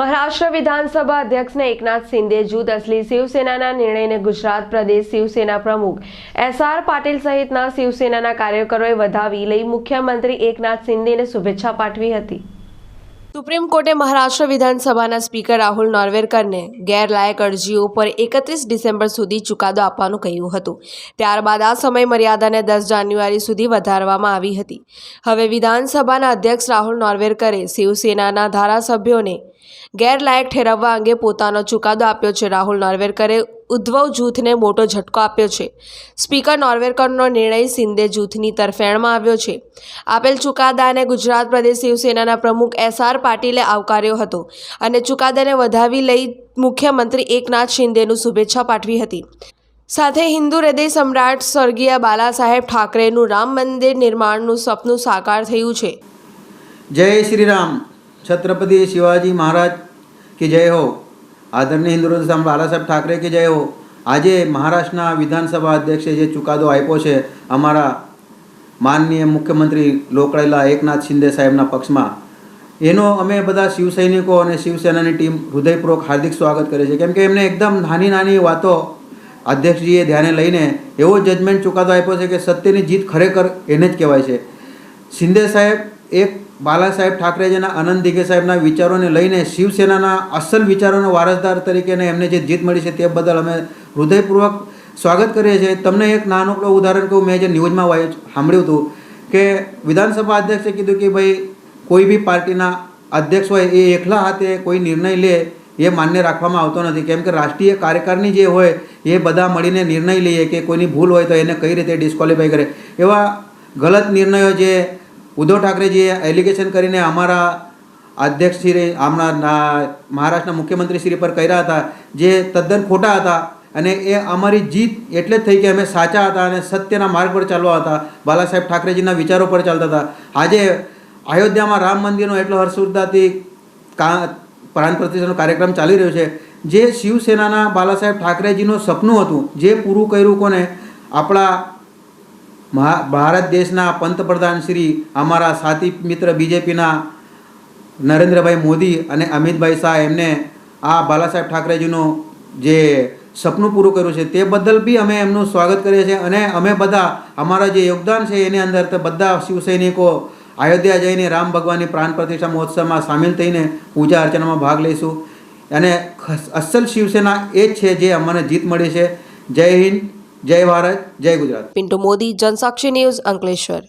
મહારાષ્ટ્ર વિધાનસભા અધ્યક્ષને એકનાથ શિંદે જૂથ અસલી શિવસેનાના નિર્ણયને ગુજરાત પ્રદેશ શિવસેના પ્રમુખ એસ આર પાટીલ સહિતના શિવસેનાના કાર્યકરોએ વધાવી લઈ મુખ્યમંત્રી એકનાથ શિંદેને શુભેચ્છા પાઠવી હતી. સુપ્રીમ કોર્ટે મહારાષ્ટ્ર વિધાનસભાના સ્પીકર રાહુલ નોર્વેકરને ગેરલાયક અરજીઓ પર એકત્રીસ ડિસેમ્બર સુધી ચુકાદો આપવાનું કહ્યું હતું. ત્યારબાદ આ સમય મર્યાદાને દસ જાન્યુઆરી સુધી વધારવામાં આવી હતી. હવે વિધાનસભાના અધ્યક્ષ રાહુલ નોર્વેરકરે શિવસેનાના ધારાસભ્યોને ગેરલાયક ઠેરવવા અંગે પોતાનો ચુકાદો આપ્યો છે. રાહુલ નોર્વેકરે ઉદ્ધવ જૂથને મોટો ઝટકો આપ્યો છે. સ્પીકર નોર્વેકરનો નિર્ણય શિંદે જૂથની તરફેણમાં આવ્યો છે. આપેલ ચુકાદાને ગુજરાત પ્રદેશ શિવસેનાના પ્રમુખ એસ આર પાટીલે આવકાર્યો હતો અને ચુકાદાને વધાવી લઈ મુખ્યમંત્રી એકનાથ શિંદેનું શુભેચ્છા પાઠવી હતી. સાથે હિન્દુ હૃદય સમ્રાટ સ્વર્ગીય બાલા સાહેબ ઠાકરેનું રામ મંદિર નિર્માણનું સપનું સાકાર થયું છે. જય શ્રી રામ. છત્રપતિ શિવાજી મહારાજ કે જય હો. આદરણીય હિન્દુ હૃદય સમ્રાટ બાળાસાહેબ ઠાકરે કે જય આજે મહારાષ્ટ્રના વિધાનસભા અધ્યક્ષે જે ચુકાદો આપ્યો છે, અમારા માનનીય મુખ્યમંત્રી લોકડાયેલા એકનાથ શિંદે સાહેબના પક્ષમાં, એનો અમે બધા શિવસૈનિકો અને શિવસેનાની ટીમ હૃદયપૂર્વક હાર્દિક સ્વાગત કરે છે કેમ કે એમને એકદમ નાની નાની વાતો અધ્યક્ષજીએ ધ્યાને લઈને એવો જજમેન્ટ ચુકાદો આપ્યો છે કે સત્યની જીત ખરેખર એને જ કહેવાય છે. શિંદે સાહેબ એક બાલા સાહેબ ઠાકરેજીના આનંદ દિઘે સાહેબના વિચારોને લઈને શિવસેનાના અસલ વિચારોના વારસદાર તરીકે એમને જે જીત મળી છે તે બદલ અમે હૃદયપૂર્વક સ્વાગત કરીએ છીએ. તમને એક નાનકડું ઉદાહરણ કહું, મેં જે ન્યૂઝમાં સાંભળ્યું હતું કે વિધાનસભા અધ્યક્ષે કીધું કે ભાઈ, કોઈ બી પાર્ટીના અધ્યક્ષ હોય એ એકલા હાથે કોઈ નિર્ણય લે એ માન્ય રાખવામાં આવતો નથી. કેમ કે રાષ્ટ્રીય કાર્યકારની જે હોય એ બધા મળીને નિર્ણય લઈએ કે કોઈની ભૂલ હોય તો એને કઈ રીતે ડિસ્કોલિફાઈ કરે. એવા ગલત નિર્ણયો જે ઉદ્ધવ ઠાકરેજીએ એલિગેશન કરીને અમારા અધ્યક્ષ શ્રી હમણાં મહારાષ્ટ્રના મુખ્યમંત્રી શ્રી પર કર્યા હતા, જે તદ્દન ખોટા હતા અને એ અમારી જીત એટલે જ થઈ કે અમે સાચા હતા અને સત્યના માર્ગ પર ચાલવા હતા બાલા સાહેબ ઠાકરેજીના વિચારો પર ચાલતા હતા. આજે અયોધ્યામાં રામ મંદિરનો એટલો હર્ષોલ્લાસથી કા, પ્રાણ પ્રતિષ્ઠાનો કાર્યક્રમ ચાલી રહ્યો છે, જે શિવસેનાના બાલા સાહેબ ઠાકરેજીનું સપનું હતું, જે પૂરું કર્યું કોને? આપણા ભારત દેશના પંતપ્રધાન શ્રી અમારા સાથી મિત્ર બીજેપીના નરેન્દ્રભાઈ મોદી અને અમિતભાઈ શાહ એમને આ બાલા સાહેબ ઠાકરેજીનું જે સપનું પૂરું કર્યું છે તે બદલ બી અમે એમનું સ્વાગત કરીએ છીએ અને અમે બધા અમારા જે યોગદાન છે એની અંદર તો બધા શિવસૈનિકો અયોધ્યા જઈને રામ ભગવાનની પ્રાણ પ્રતિષ્ઠા મહોત્સવમાં સામેલ થઈને પૂજા અર્ચનામાં ભાગ લઈશું. અને અસલ શિવસેના એ જ છે જે અમને જીત મળી છે. જય હિન્દ. જય ભારત જય ગુજરાત. પિન્ટુ મોદી જનસાક્ષી ન્યૂઝ અંકલેશ્વર.